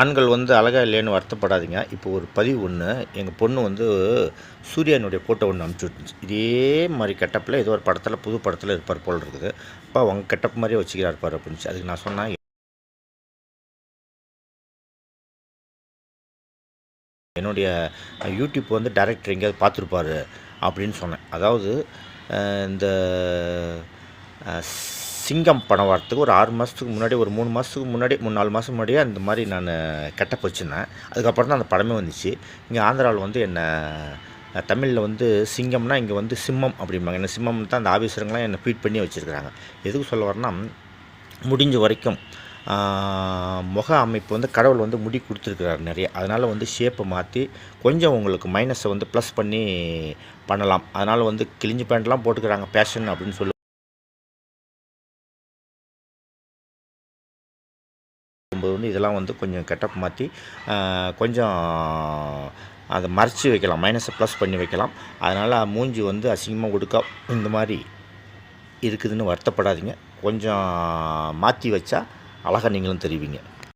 ஆண்கள் வந்து அழகாக இல்லைன்னு வருத்தப்படாதீங்க. இப்போ ஒரு பதிவு ஒன்று எங்கள் பொண்ணு வந்து சூர்யானுடைய ஃபோட்டோ ஒன்று அனுப்பிச்சி விட்டுருந்துச்சு. இதே மாதிரி கெட்டப்பில் ஏதோ ஒரு படத்தில் புது படத்தில் இருப்பார் போல் இருக்குது. அப்போ அவங்க கெட்டப் மாதிரியே வச்சுக்கிறார் இருப்பார் அப்படின்னு அதுக்கு நான் சொன்னேன் என்னுடைய யூடியூப் வந்து டைரக்டர் எங்கேயாவது பார்த்துருப்பாரு அப்படின்னு சொன்னேன். அதாவது இந்த சிங்கம் படம் வரத்துக்கு ஒரு ஆறு மாதத்துக்கு முன்னாடி ஒரு மூணு மாதத்துக்கு முன்னாடி மூணு நாலு மாதம் முன்னாடியே அந்த மாதிரி நான் கெட்ட போச்சுருந்தேன் அதுக்கப்புறம் தான் அந்த படமே வந்துச்சு. இங்கே ஆந்திராவில் வந்து என்னை தமிழில் வந்து சிங்கம்னா இங்கே வந்து சிம்மம் அப்படிம்பாங்க. என்ன சிம்மம் தான் அந்த ஆஃபீஸருங்களாம் என்னை ஃபீட் பண்ணி வச்சுருக்கிறாங்க. எதுக்கு சொல்ல வரேன்னா முடிஞ்ச வரைக்கும் முக அமைப்பு வந்து கடவுள் வந்து முடி கொடுத்துருக்குறாரு நிறைய. அதனால் வந்து ஷேப்பை மாற்றி கொஞ்சம் உங்களுக்கு மைனஸை வந்து ப்ளஸ் பண்ணி பண்ணலாம். அதனால் வந்து கிழிஞ்சு பேண்ட்லாம் போட்டுக்கிறாங்க பேஷன் அப்படின்னு சொல்லி போது வந்து இதெல்லாம் வந்து கொஞ்சம் கெட்டப் மாற்றி கொஞ்சம் அதை மறைச்சி வைக்கலாம். மைனஸை ப்ளஸ் பண்ணி வைக்கலாம். அதனால் மூஞ்சி வந்து அசிங்கமாக கொடுக்க இந்த மாதிரி இருக்குதுன்னு வருத்தப்படாதீங்க. கொஞ்சம் மாற்றி வச்சா அழகாக நீங்களும் தெரிவிங்க.